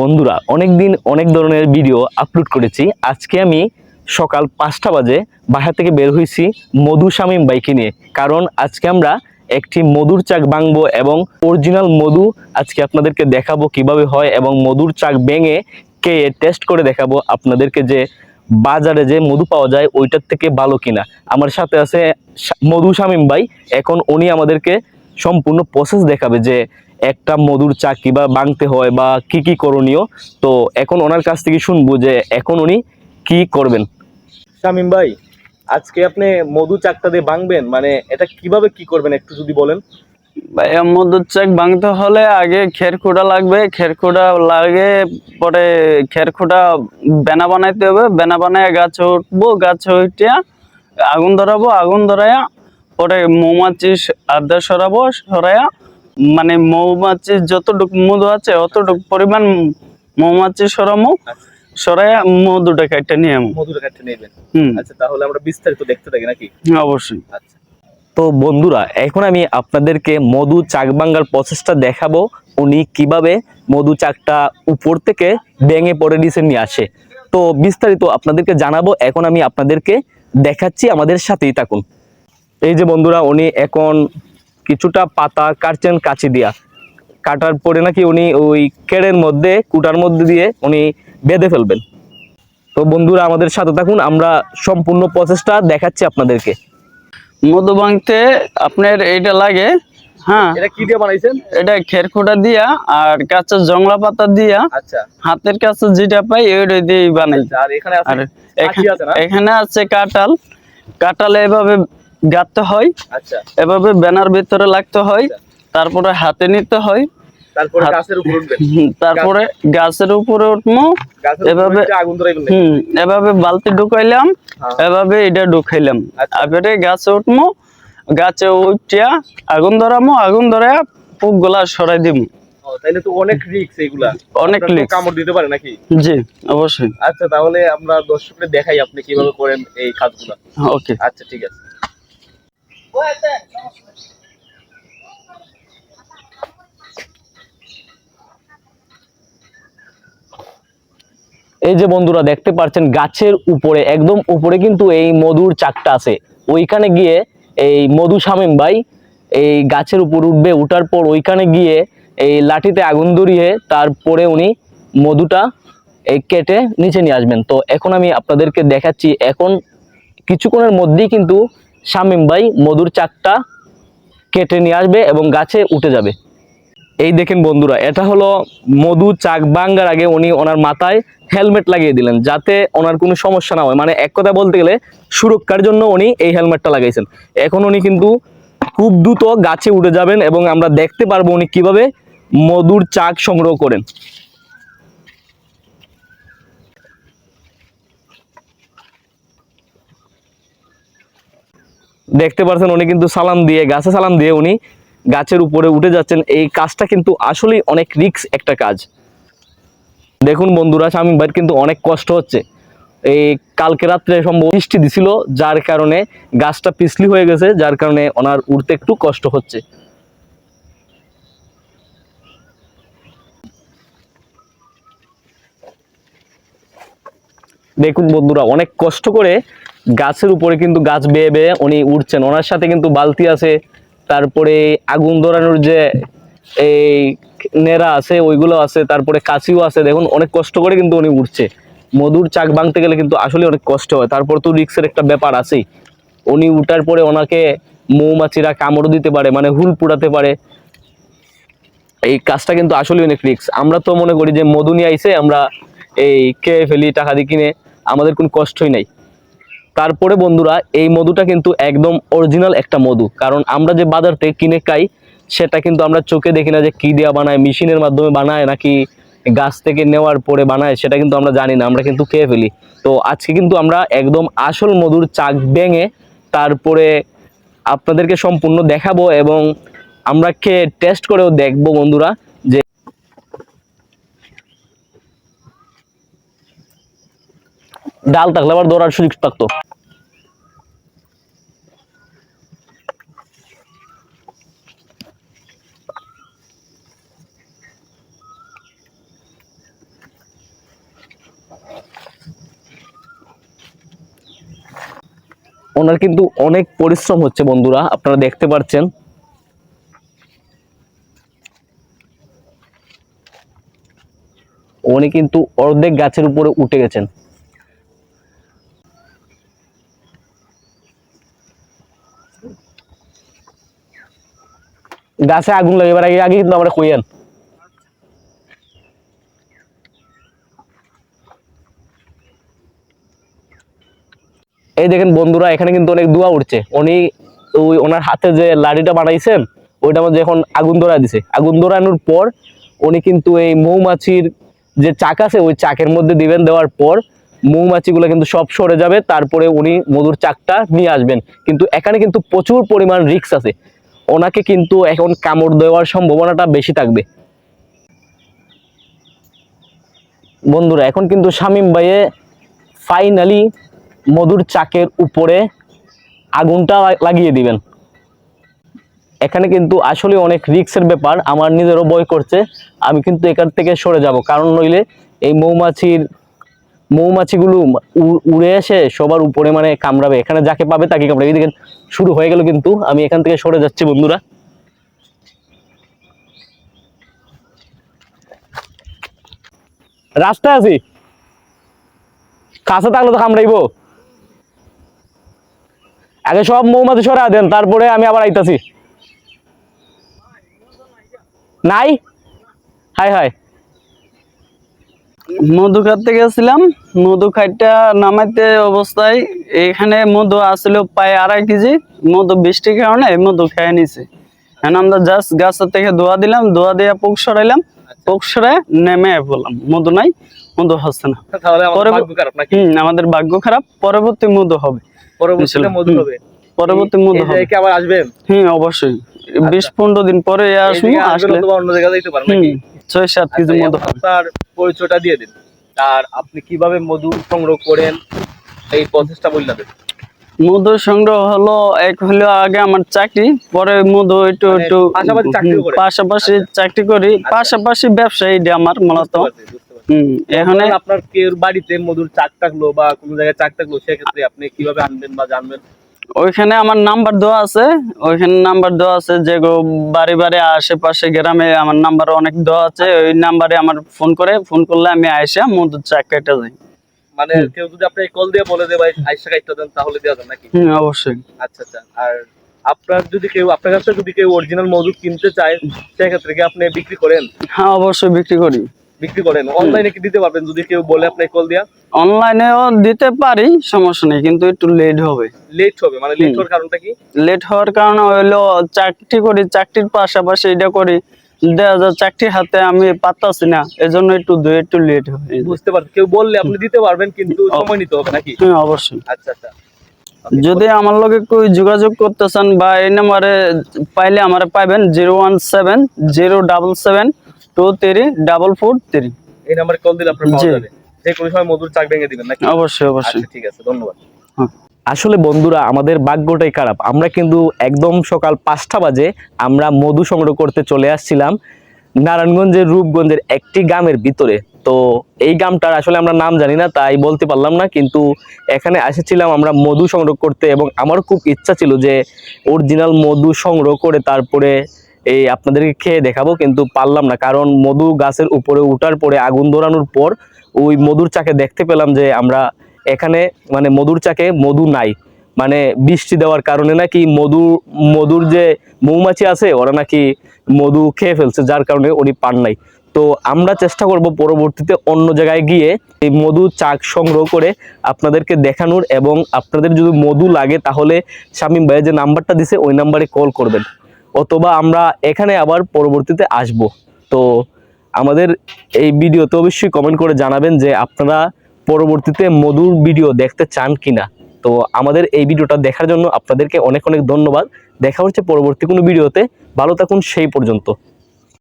বন্ধুরা অনেক দিন অনেক ধরনের ভিডিও আপলোড করেছি। আজকে আমি সকাল পাঁচটা বাজে বাসা থেকে বের হয়েছি মধু শামীম বাইকে নিয়ে। কারণ আজকে আমরা একটি মধুর চাক ভাঙবো এবং অরিজিনাল মধু আজকে আপনাদেরকে দেখাবো কীভাবে হয় এবং মধুর চাক ভেঙে কে টেস্ট করে দেখাবো আপনাদেরকে যে বাজারে যে মধু পাওয়া যায় ওইটার থেকে ভালো কিনা। আমার সাথে আছে মধু শামীম ভাই। এখন উনি আমাদেরকে সম্পূর্ণ প্রসেস দেখাবে যে একটা মধুর চা কিবা বাংতে হয় বা কি কি করণীয়? তো এখন ওনার কাছ থেকে শুনব যে এখন উনি কি করবেন। শামিম ভাই আজকে আপনি মধু চাকটা দিয়ে বাংবেন মানে এটা কীভাবে কি করবেন একটু যদি বলেন? মধুর চাক ভাঙতে হলে আগে খেরখুটা লাগবে খেরখুটা লাগে পরে খেরখুটা বেনা বানাইতে হবে বেনা বানায় গাছে উঠবো গাছে উঠিয়া আগুন ধরাবো আগুন ধরাইয়া পরে মৌমাছি আদা সরাবো সরাইয়া মানে মৌমাছি যতটুকু মধু আছে অতটুকু পরিমাণ মৌমাছি সরামো সরাইয়া মধুটা কাটতে নিয়ে আমো। মধুর কাছে নেবেন। হুম। আচ্ছা তাহলে আমরা বিস্তারিত দেখতে থাকি নাকি? অবশ্যই। আচ্ছা। তো বন্ধুরা এখন আমি আপনাদেরকে মধু চাক বাঙ্গার প্রসেসটা দেখাবো উনি কীভাবে মধু চাকটা উপর থেকে ভেঙে পড়ে নিচে নিয়ে আসে। তো বিস্তারিত আপনাদেরকে জানাব এখন আমি আপনাদেরকে দেখাচ্ছি আমাদের সাথেই থাকুন। এই যে বন্ধুরা উনি এখন কিছুটা পাতা কাটছেন কাচি দিয়া। কাটার পরে নাকি উনি ওই কেড়ের মধ্যে কুটার মধ্যে দিয়ে উনি বেঁধে ফেলবেন। তো বন্ধুরা আমাদের সাথে থাকুন আমরা সম্পূর্ণ প্রসেসটা দেখাচ্ছি আপনাদেরকে। মধু ভাঙতে আপনার এইটা লাগে হ্যাঁ। এটা কি দিয়ে বানাইছেন? এটা খেরখুটা দিয়া আর কাঁচা জংলা পাতা দিয়া আচ্ছা। হাতের কাছে যেটা পাই ওইটা দিয়ে বানাই। আর এখানে আছে এখানে এখানে আছে কাঁঠাল। কাঁঠালে এভাবে গাঁথতে হয় আচ্ছা। এভাবে ব্যানার ভিতরে লাগতে হয় তারপরে হাতে নিতে হয় তারপরে গাছের উপর উঠবো এভাবে-? হুম এভাবে বালতি ঢুকাইলাম হ্যাঁ। এভাবে এটা ঢুকাইলাম। আচ্ছা। তারপরে গাছে উঠমো গাছে উঠিয়া আগুন ধরামো আগুন ধরা পুকগুলা সরাই দিব তাইলে তো অনেক রিস্ক এগুলা অনেক আপনার কামড় দিতে পারে নাকি? জি অবশ্যই। আচ্ছা তাহলে আমরা দর্শকদের দেখাই আপনি কীভাবে করেন এই কাজগুলো। ওকে। আচ্ছা ঠিক আছে। এই যে বন্ধুরা, দেখতে পাচ্ছেন গাছের উপরে, একদম উপরে কিন্তু এই মধুর চাকটা আছে। ওইখানে গিয়ে এই মধু শামীম ভাই এই গাছের উপর উঠবে, উঠার পর ওইখানে গিয়ে এই লাঠিতে আগুন ধরিয়ে তারপরে উনি মধুটা এই কেটে নিচে নিয়ে আসবেন। তো এখন আমি আপনাদেরকে দেখাচ্ছি, এখন কিছুক্ষণের মধ্যেই কিন্তু শামীম ভাই মধুর চাকটা কেটে নিয়ে আসবে এবং গাছে উঠে যাবে। এই দেখেন বন্ধুরা, এটা হলো মধু চাক ভাঙ্গার আগে উনি ওনার মাথায় হেলমেট লাগিয়ে দিলেন, যাতে ওনার কোনো সমস্যা না হয়। মানে এক কথা বলতে গেলে, সুরক্ষার জন্য উনি এই হেলমেটটা লাগাইছেন। এখন উনি কিন্তু খুব দ্রুত গাছে উঠে যাবেন এবং আমরা দেখতে পারব উনি কীভাবে মধুর চাক সংগ্রহ করেন। দেখতে পাচ্ছেন উনি কিন্তু সালাম দিয়ে, গাছে সালাম দিয়ে উনি গাছের উপরে উঠে যাচ্ছেন। এই কাজটা কিন্তু আসলেই অনেক রিক্স একটা কাজ। দেখুন বন্ধুরা, স্বামী ভাইয়ের কিন্তু অনেক কষ্ট হচ্ছে। এই কালকে রাত্রে সম্ভব বৃষ্টি দিছিল, যার কারণে গাছটা পিছলি হয়ে গেছে, যার কারণে ওনার উঠতে একটু কষ্ট হচ্ছে। দেখুন বন্ধুরা, অনেক কষ্ট করে গাছের উপরে কিন্তু গাছ বেয়ে বেয়ে উনি উঠছেন। ওনার সাথে কিন্তু বালতি আছে, তারপরে আগুন ধরানোর যে এই নেড়া আছে, ওইগুলো আছে, তারপরে কাছিও আছে। দেখুন, অনেক কষ্ট করে কিন্তু উনি উঠছে। মধুর চাক ভাঙতে গেলে কিন্তু আসলে অনেক কষ্ট হয়। তারপর তো রিক্সের একটা ব্যাপার আছেই। উনি উঠার পরে ওনাকে মৌমাছিরা কামড় দিতে পারে মানে হুল পুড়াতে পারে। এই কাজটা কিন্তু আসলে অনেক রিক্স। আমরা তো মনে করি যে, মধু নিয়ে আইসে আমরা এই খেয়ে ফেলি, টাকা দিয়ে কিনে। আমাদের কোনো কষ্টই নাই। তারপরে বন্ধুরা, এই মধুটা কিন্তু একদম অরিজিনাল একটা মধু। কারণ আমরা যে বাজার থেকে কিনে খাই, সেটা কিন্তু আমরা চোখে দেখি না যে কী দেওয়া বানায়, মেশিনের মাধ্যমে বানায় নাকি গাছ থেকে নেওয়ার পরে বানায়, সেটা কিন্তু আমরা জানি না, আমরা কিন্তু খেয়ে ফেলি। তো আজকে কিন্তু আমরা একদম আসল মধুর চাক ভেঙে তারপরে আপনাদেরকে সম্পূর্ণ দেখাবো এবং আমরা খেয়ে টেস্ট করেও দেখব বন্ধুরা। ডাল থাকলে আবার দৌড়ার সুযোগ থাকতো। ওনার কিন্তু অনেক পরিশ্রম হচ্ছে বন্ধুরা, আপনারা দেখতে পাচ্ছেন উনি কিন্তু অর্ধেক গাছের উপরে উঠে গেছেন। গাছে আগুন লাগে, এবার আগে আগে কিন্তু আমরা কইয়ান এই দেখেন বন্ধুরা, এখানে কিন্তু অনেক দোয়া উঠছে। উনি ওই ওনার হাতে যে লাড়িটা বানাইছেন ওইটা মধ্যে এখন আগুন ধরা দিছে। আগুন ধরানোর পর উনি কিন্তু এই মৌমাছির যে চাক আছে, ওই চাকের মধ্যে দিবেন, দেওয়ার পর মৌমাছিগুলো কিন্তু সব সরে যাবে। তারপরে উনি মধুর চাকটা নিয়ে আসবেন। কিন্তু এখানে কিন্তু প্রচুর পরিমাণ রিস্ক আছে। ওনাকে কিন্তু এখন কামড় দেওয়ার সম্ভাবনাটা বেশি থাকবে। বন্ধুরা, এখন কিন্তু শামীম ভাইয়ে ফাইনালি মধুর চাকের উপরে আগুনটা লাগিয়ে দিবেন। এখানে কিন্তু আসলে অনেক রিস্কের ব্যাপার, আমার নিজেরও ভয় করছে, আমি কিন্তু এখান থেকে সরে যাব। কারণ নইলে এই মৌমাছির মৌমাছিগুলো উড়ে এসে সবার উপরে মানে কামড়াবে। এখানে যাকে পাবে তাকে কামড়াবে। দেখেন, শুরু হয়ে গেল কিন্তু। আমি এখান থেকে সরে যাচ্ছি, বন্ধুরা। রাস্তায় আছি। কাছে থাকলে তো কামড়াইবো। আগে সব মৌমাছি সরা দেন, তারপরে আমি আবার আইতাছি। নাই? হাই হাই মধু খাইতে গেছিলাম মধু খাইটা নামাইতে অবস্থায় এখানে মধু আসলে প্রায় আড়াই কেজি মধু বৃষ্টির কারণে মধু খেয়ে নিছে। এখন আমরা জাস্ট গাছের থেকে ধোয়া দিলাম ধোয়া দিয়ে পোক সরাইলাম পোক সরাই নেমে পড়লাম। মধু নাই মধু হচ্ছে না। হম আমাদের ভাগ্য খারাপ। পরবর্তী মধু হবে। পরবর্তীতে বুঝলাম। মধু হবে। পরবর্তী মধু হবে। জায়গায় আবার আসবেন? হম অবশ্যই। বিশ পনেরো দিন পরে আসব আসলে অন্য জায়গায় যেতে নাকি? ছয় সাত কেজি আচ্ছা, আপনার পরিচয়টা দিয়ে দিন। আর আপনি কীভাবে মধু সংগ্রহ করেন এই মধু সংগ্রহ হলো এক হলো আগে আমার চাকরি পরে মধু একটু মানে একটু পাশাপাশি? পাশাপাশি চাকরি করি পাশাপাশি ব্যবসা এটা আমার মূলত। এখানে আপনার কেউ বাড়িতে মধুর চাক থাকল বা কোনো জায়গায় চাক থাকল সেক্ষেত্রে আপনি কীভাবে আনবেন বা জানবেন? ওইখানে আমার নাম্বার দেওয়া আছে ওইখানে নাম্বার দেওয়া আছে যে বাড়ি বাড়ি আশেপাশে গ্রামে আমার নাম্বার অনেক দেওয়া আছে ওই নাম্বারে আমার ফোন করে ফোন করলে আমি আইসা মধুর চাক কেটে যাই। মানে কেউ যদি আপনি কল দিয়ে বলে দেয় ভাই আইসা কাইটা দেন তাহলে দেওয়া যাবে নাকি? হুম অবশ্যই। আচ্ছা আচ্ছা। আর আপনার যদি কেউ আপনার কাছে যদি কেউ অরিজিনাল মধু কিনতে চায় সেক্ষেত্রে কি আপনি বিক্রি করেন? হ্যাঁ অবশ্যই বিক্রি করি। বিক্রি করেন? অনলাইনে কি দিতে পারবেন? যদি কেউ বলে আপনি কল দিয়া? অনলাইনেও দিতে পারি সমস্যা নেই কিন্তু একটু লেট হবে। লেট হবে মানে লেট হওয়ার কারণটা কি? লেট হওয়ার কারণে হইল চাকরি করি চাকরির পাশাপাশি এটা করি দেখা যায় চাকরির হাতে আমি পাতাছি না এজন্য একটু দুই একটু লেট হবে। বুঝতে পারছি। কেউ বললে আপনি দিতে পারবেন কিন্তু সময় নিতে হবে নাকি? হ্যাঁ অবশ্যই। আচ্ছা আচ্ছা। যদি আমার লগে কেউ যোগাযোগ করতে চান বা এই নাম্বারে পাইলে আমার পাইবেন zero one seven zero double seven two three double four three. এই নাম্বারে কল দিলে আপনার পাওয়া যাবে। যে কোনো সময় মধুর চাক ভেঙে দিবেন নাকি? অবশ্যই অবশ্যই। আচ্ছা ঠিক আছে ধন্যবাদ। আসলে বন্ধুরা আমাদের ভাগ্যটাই খারাপ। আমরা কিন্তু একদম সকাল পাঁচটা বাজে আমরা মধু সংগ্রহ করতে চলে আসছিলাম নারায়ণগঞ্জের রূপগঞ্জের একটি গ্রামের ভিতরে। তো এই গ্রামটার আসলে আমরা নাম জানি না তাই বলতে পারলাম না কিন্তু এখানে এসেছিলাম আমরা মধু সংগ্রহ করতে এবং আমার খুব ইচ্ছা ছিল যে অরিজিনাল মধু সংগ্রহ করে তারপরে এই আপনাদেরকে খেয়ে দেখাবো, কিন্তু পারলাম না। কারণ মধু গাছের উপরে উঠার পরে আগুন ধরানোর পর ওই মধুর চাকে দেখতে পেলাম যে আমরা এখানে মানে মধুর চাকে মধু নাই। মানে বৃষ্টি দেওয়ার কারণে নাকি মধু, মধুর যে মৌমাছি আছে, ওরা নাকি মধু খেয়ে ফেলছে, যার কারণে উনি পান নাই। তো আমরা চেষ্টা করব পরবর্তীতে অন্য জায়গায় গিয়ে এই মধু চাক সংগ্রহ করে আপনাদেরকে দেখানোর এবং আপনাদের যদি মধু লাগে তাহলে শামীম ভাই যে নাম্বারটা দিছে, ওই নাম্বারে কল করবেন। অথবা আমরা এখানে আবার পরবর্তীতে আসব। তো আমাদের এই ভিডিওতে অবশ্যই কমেন্ট করে জানাবেন যে আপনারা পরবর্তীতে মধুর ভিডিও দেখতে চান কিনা। তো আমাদের এই ভিডিওটা দেখার জন্য আপনাদেরকে অনেক অনেক ধন্যবাদ। দেখা হচ্ছে পরবর্তী কোনো ভিডিওতে। ভালো থাকুন, সেই পর্যন্ত।